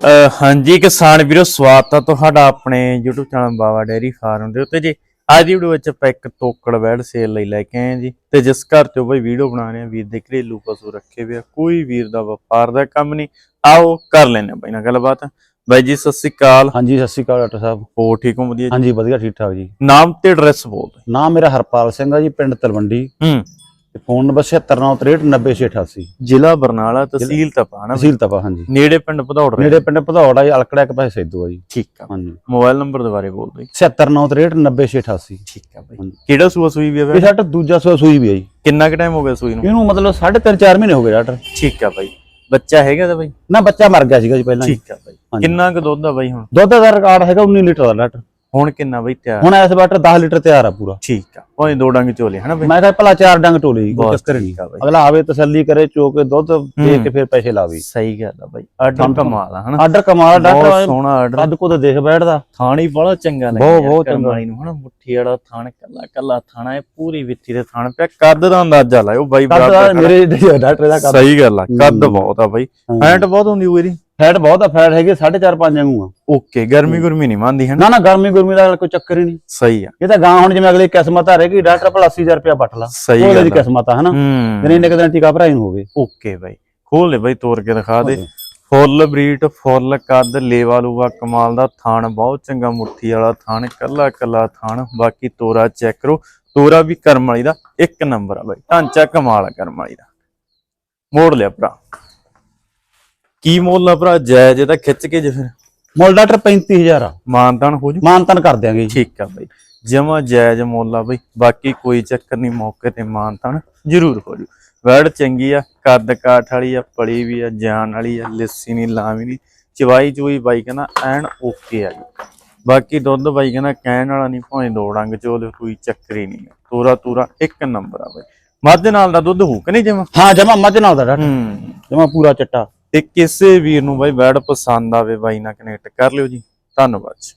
ਹਾਂਜੀ ਕਿਸਾਨ ਵੀਰੋ ਸਵਾਗਤ ਹੈ ਤੁਹਾਡਾ ਆਪਣੇ YouTube channel Bawa dairy farm ਦੇ ਉੱਤੇ ਜੀ। ਅੱਜ ਦੀ ਵੀਡੀਓ ਵਿੱਚ ਆਪਾਂ ਇੱਕ ਤੋਕੜ ਵੈੜ ਸੇਲ ਲਈ ਲੈ ਕੇ ਆਏ ਜੀ ਤੇ ਜਿਸ ਘਰ ਤੋਂ ਬਈ ਵੀਡੀਓ ਬਣਾ ਰਹੇ ਆ ਵੀਰ ਦੇ ਘਰੇਲੂ ਪਸ਼ੂ ਰੱਖੇ ਹੋਏ ਆ। ਕੋਈ ਵੀਰ ਦਾ ਵਪਾਰ ਦਾ ਕੰਮ ਨਹੀਂ। ਆਓ ਕਰ ਲੈਣੇ ਬਈ ਨਾਲ ਗੱਲਬਾਤ। ਬਾਈ ਜੀ ਸਤਿ ਸ੍ਰੀ ਅਕਾਲ। ਹਾਂਜੀ ਸਤਿ ਸ਼੍ਰੀ ਅਕਾਲ ਡਾਕਟਰ ਸਾਹਿਬ। ਹੋ ਠੀਕ ਹੋ ਵਧੀਆ ਜੀ? ਹਾਂਜੀ ਵਧੀਆ ਠੀਕ ਠਾਕ ਜੀ। ਨਾਮ ਤੇ ਐਡਰੈਸ ਬੋਲ ਨਾਮ ਮੇਰਾ ਹਰਪਾਲ ਸਿੰਘ ਆ ਜੀ ਪਿੰਡ ਤਲਵੰਡੀ। ਹੂੰ। ਤੇ ਫੋਨ ਨੰਬਰ 7963900688 ਜ਼ਿਲ੍ਹਾ ਬਰਨਾਲਾ ਤਹਿਸੀਲ ਤਪਾਣਾ ਤਹਿਸੀਲ ਤਪਾ ਹਾਂਜੀ। ਨੇੜੇ ਪਿੰਡ ਭਦੌੜ ਨੇੜੇ ਪਿੰਡ ਭਦੌੜ ਆ ਅਲਕੜਾ ਇੱਕ ਪਾਸੇ ਸੈਦੂ ਆ ਜੀ। ਠੀਕ ਆ। ਹਾਂਜੀ। ਮੋਬਾਈਲ ਨੰਬਰ ਦੁਬਾਰੇ ਬੋਲ ਦਿਓ ਜੀ। 7963900688 ਠੀਕ ਆ ਬਈ। ਕਿਹੜਾ ਸੂਆ ਸੂਈ ਵੀ ਆ ਇਹ ਬਈ? ਸਾਡਾ ਦੂਜਾ ਸੂਆ ਸੂਈ ਵੀ ਆ ਜੀ। ਕਿੰਨਾ ਕੁ ਟਾਈਮ ਹੋ ਗਿਆ ਸੂਈ ਨੂੰ? ਇਹਨੂੰ ਮਤਲਬ 3.5 4 ਮਹੀਨੇ ਹੋ ਗਏ ਡਾਕਟਰ। ਠੀਕ ਆ ਬਾਈ। ਬੱਚਾ ਹੈਗਾ ਤਾਂ ਬਾਈ? ਨਾ ਬੱਚਾ ਮਰ ਗਿਆ ਸੀਗਾ ਜੀ ਪਹਿਲਾਂ। ਠੀਕ ਆ ਬਾਈ। ਕਿੰਨਾ ਕੁ ਦੁੱਧ ਆ ਬਾਈ ਹੁਣ? ਦੁੱਧ ਦਾ ਰਿਕਾਰਡ ਹੈਗਾ 19 ਲੀਟਰ ਦਾ ਡਾਕਟਰ। ਹੁਣ ਕਿੰਨਾ ਬਾਈ ਤਿਆਰ? ਹੁਣ ਇਸ ਵਾਟਰ 10 ਲੀਟਰ ਤਿਆਰ ਆ ਪੂਰਾ। ਠੀਕ ਆ। ਭਾਵੇਂ ਦੋ ਡੰਗ ਚੋਲੇ ਹਨਾ ਬਾਈ? ਮੈਂ ਕਿਹਾ ਭਲਾ ਚਾਰ ਡੰਗ ਟੋਲੇ ਜੀ ਕੋਈ ਚੱਕਰ ਨਹੀਂ ਠੀਕ ਆ ਬਾਈ। ਅਗਲਾ ਆਵੇ ਤਸੱਲੀ ਕਰੇ ਚੋ ਕੇ ਦੁੱਧ ਦੇ ਕੇ ਫਿਰ ਪੈਸੇ ਲਾਵੇ। ਸਹੀ ਗੱਲ ਆ ਬਾਈ। ਆਰਡਰ ਕਮਾਲ ਆ ਹਨਾ? ਆਰਡਰ ਕਮਾਲ ਡਾਕਟਰ ਸੋਹਣਾ ਆਰਡਰ। ਕੱਦ ਕੋ ਤਾਂ ਦੇਖ ਬੈਠਦਾ। ਥਾਣ ਬੜਾ ਚੰਗਾ ਲੱਗਿਆ ਬਹੁਤ- ਬਹੁਤ ਚੰਗਾ। ਨੂੰ ਹਨਾ? ਮੁੱਠੀ ਵਾਲਾ ਥਾਣ ਕੱਲਾ ਕੱਲਾ ਥਾਣਾ ਹੈ ਪੂਰੀ ਵਿੱਥੀ ਦੇ ਥਾਣ ਪਿਆ। ਕੱਦ ਦਾ ਅੰਦਾਜ਼ਾ ਲਾਇਓ ਬਾਈ ਬਰਾਬਰ ਮੇਰੇ ਡਾਕਟਰ ਦਾ ਕੱਦ ਸਹੀ ਗੱਲ ਆ ਕੱਦ। ਬਹੁਤ ਆ ਬਾਈ। ਹਾਂ। ਫੈਟ ਬਹੁਤ ਹੁੰਦੀ ਹੋਈ ਇਹਦੀ? ਫੈਟ ਬਹੁਤ ਆ ਫੈਟ ਹੈਗੇ 4.5 5 ਵਾਂਗੂ ਆ। ਓਕੇ ਗਰਮੀ ਗੁਰਮੀ ਨਹੀਂ ਮੰਨਦੀ ਹਨਾ ਨਾ? ਨਾ ਗਰਮੀ ਗੁਰਮੀ ਦਾ ਕੋਈ ਚੱਕਰ ਹੀ ਨਹੀਂ। ਸਹੀ ਆ। ਇਹ ਤਾਂ ਗਾਂ ਹੁਣ ਜਿਵੇਂ ਅਗਲੀ ਕਿਸਮਤ ਆ ਰਹੇਗੀ ਡਾਕਟਰ ਭਲਾ 80000 ਰੁਪਇਆ ਪੱਟ ਲਾ। ਸਹੀ ਉਹਦੇ ਗੱਲ ਦੀ ਆ। ਕਿਸਮਤ ਆ ਹਨਾ ਹੂੰ। ਦਿਨੇ ਇੰਨੇ ਕੁ ਦਿਨ ਟੀਕਾ ਭਰਾਈ ਨੂੰ ਹੋਵੇ। ਓਕੇ ਬਾਈ। ਖੋਲ ਲੈ ਬਾਈ ਤੋੜ ਕੇ ਦਿਖਾ ਦੇ। ਫੁੱਲ ਬਰੀਟ ਫੁੱਲ ਕੱਦ ਲੇਵਾ ਲੂਵਾ ਕਮਾਲ ਦਾ ਥਾਣ ਬਹੁਤ ਚੰਗਾ ਮੁੱਠੀ ਵਾਲਾ ਥਾਣ ਕੱਲਾ ਕੱਲਾ ਥਾਣ ਬਾਕੀ ਤੋਰਾ ਚੈੱਕ ਕਰੋ। ਤੋਰਾ ਵੀ ਕਰਮ ਵਾਲੀ ਦਾ ਇੱਕ ਨੰਬਰ ਆ ਬਾਈ। ਢਾਂਚਾ ਕਮਾਲ ਆ ਕਰਮ ਵਾਲੀ ਦਾ। ਮੋੜ ਲਿਆ ਭਰਾ। ਕੀ ਮੁੱਲ ਆ ਭਰਾ ਜਾਇਜ਼ ਤਾਂ ਖਿੱਚ ਕੇ ਜੇ ਫਿਰ? ਮੁੱਲ ਡਾਕਟਰ 35000 ਆ। ਮਾਨਤਾਨ ਹੋ ਜੂ? ਮਾਨਤਨ ਕਰ ਦਿਆਂਗੇ ਜੀ। ਠੀਕ ਆ ਬਾਈ। ਜਮਾ ਜਾਇਜ਼ ਮੁੱਲ ਆ ਬਾਈ। ਬਾਕੀ ਕੋਈ ਚੱਕਰ ਨਹੀਂ ਮੌਕੇ ਤੇ ਮਾਨਤਾਨ ਜ਼ਰੂਰ ਹੋ ਜੂ। ਵੈੜ ਚੰਗੀ ਆ ਕੱਦ ਕਾਠ ਵਾਲੀ ਆ ਪਲੀ ਵੀ ਆ ਜਾਨ ਵਾਲੀ ਆ ਲਿੱਸੀ ਨਹੀਂ ਲਾਵੀ ਨਹੀਂ। ਚਵਾਈ ਚੂਈ ਬਾਈ ਕਹਿੰਦਾ ਐਨ ਓਕੇ ਆ ਜੀ। ਬਾਕੀ ਦੁੱਧ ਬਾਈ ਕਹਿੰਦਾ ਕਹਿਣ ਵਾਲਾ ਨਹੀਂ ਭਾਵੇਂ ਦੋ ਡੰਗ ਚੋਲੇ ਕੋਈ ਚੱਕਰ ਹੀ ਨਹੀਂ ਤੋਰਾ ਤੋਰਾ ਇੱਕ ਨੰਬਰ ਆ ਬਾਈ। ਮੱਝ ਨਾਲ ਦਾ ਦੁੱਧ ਹੋਊ ਕਿ ਨਹੀਂ ਜਮਾ? ਹਾਂ ਜਮਾ ਮੱਝ ਨਾਲ ਦਾ ਹੂੰ। ਜਮਾ ਪੂਰਾ ਚਿੱਟਾ। ਤੇ ਕਿਸੇ ਵੀਰ ਨੂੰ ਬਾਈ ਵੈੜ ਪਸੰਦ ਆਵੇ ਬਾਈ ਨਾਲ ਕਨੈਕਟ ਕਰ ਲਿਓ ਜੀ। ਧੰਨਵਾਦ ਜੀ।